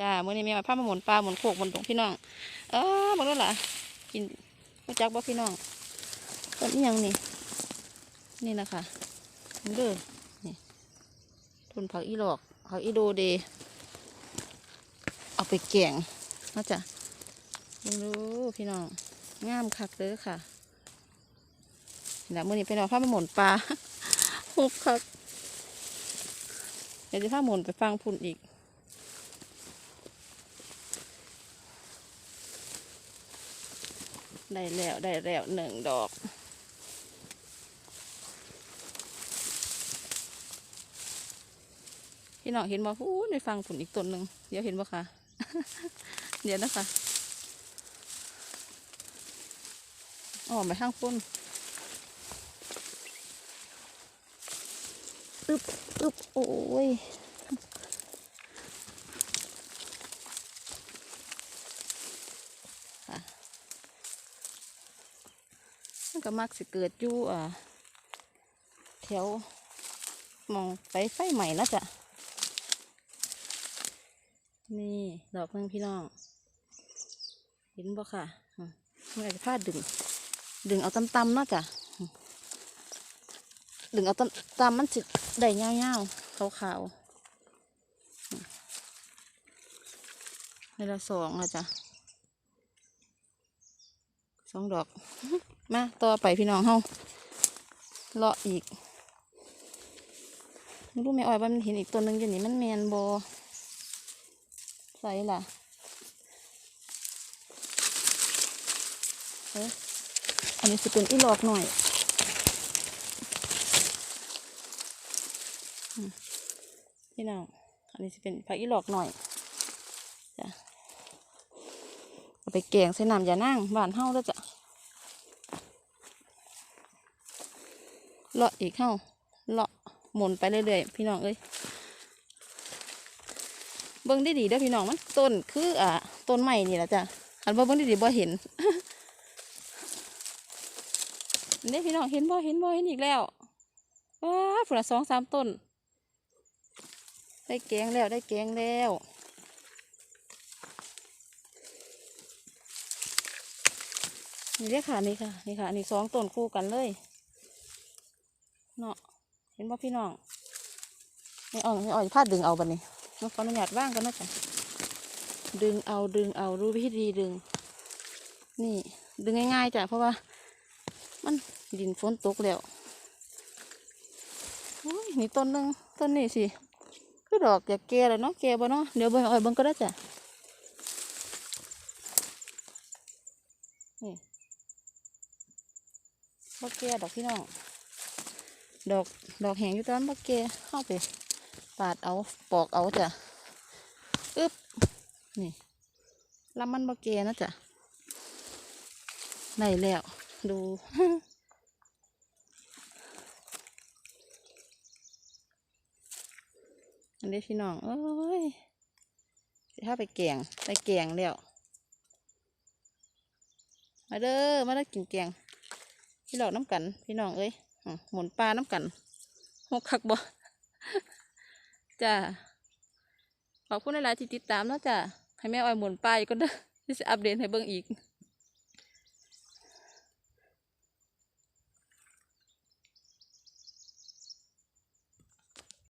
จ้ามื่อนี้แม่มาพามาหมุนปลาหมุนโขกหมุนตรงพี่น้อง เออบอกแล้วล่ะกินรู้จักบ่พี่น้องต้นอีหยังนี่ นี่นะคะเด้อนี่ทุนผักอีหลอกผักอีโดเด เอาไปแกงนะจ๊ะดูดพี่น้องงามคักเด้อค่ะนี่นะมื่อนี้เป็นเอาผ้ามาหมุนปลาหุบคักเดี๋ยวจะผ้าหมุนไปฟังพุ่นอีก ได้แล้วได้แล้วหนึ่งดอกพี่น้องเห็นบ่พูดในฟังผลอีกต้นหนึ่งเดี๋ยวเห็นบ่คะเดี๋ยวนะคะอ๋อไปข้างพุ่นอึบอึบโอ้ย มันก็มักสิเกิดอยู่อ่าแถวมองไปไฟใหม่นะจ๊ะนี่ดอกหนึงพี่น้อง เห็นบ่ค่ะอืมมันอาจจะพลาดดึง ดึงเอาตำๆเนาะจ้ะดึงเอาตำๆมันสิได้เงาวๆขาวๆในละสองนะจ๊ะ สองดอก มาต่อไปพี่น้องเฮาเลาะอีกไม่รู้แม่อ้อยว่ามันเห็นอีกตัวหนึ่งอยู่นี่มันแมนบอใส่ล่ะเอ๊ะอันนี้จะเป็นอีหลอกหน่อยพี่น้อง อันนี้จะเป็นผักอีหลอกหน่อย จ้ะ เอา ไปแกงใส่น้ำยานั่งบ้านเฮาแล้วจ้ะเลาะอีกเฮาเลาะหมุนไปเรื่อยๆพี่น้องเอ้ยเบิ้งได้ดีๆเด้อพี่น้องมันต้นคืออ่าต้นใหม่นี่แหละจ้ะหันบ่เบิ้งได้ดีๆบ่เห็นนี่พี่น้องเห็นบ่เห็นบ่เห็นอีกแล้วว้าฝนละสองสามต้น ได้แกงแล้วได้แกงแล้ว นี่เด้อค่ะนี่ค่ะนี่ค่ะนี่สองต้นคู่กันเลยเนาะเห็นบ่พี่น้องไม่อ่อนไม่อ่อนพลาดดึงเอาบัดนี้น้องขออนุญาตว่างกันนะจ๊ะดึงเอาดึงเอารู้วิธีดึง นี่ดึงง่ายๆจ้ะเพราะว่า มันดินฝนตกแล้วโอ้ยนี่ต้นหนึงต้นนี้สิคือดอกอยากแก่เลยเนาะแก่บ่เนาะเดี๋ยวเบิ่งเอาเบิ่งก็ได้จ้ะนี่ บ่แก่ดอกพี่น้อง ดอกดอกแห้งอยู่ตอนบ่แก่เข้าไป ปาดเอาปอกเอาจ้ะอึ๊บนี่ลำมันบะเกนะจ้ะได้แล้ว ดูอันนี้พี่น้องเอ้ยถ้าไปแกงไปแกงแล้ว มาเด้อ มาเด้อกินแกง พี่หลอกน้ำกัน พี่น้องเอ้ยหมุนปลาน้ำกันหกคักบ่จ้าขอบคุณหลายๆที่ติดตามเนาะจ้าให้แม่อ้อยหมุนปลาอีกก็เด้อที่จะอัปเดตให้เบิ่งอีก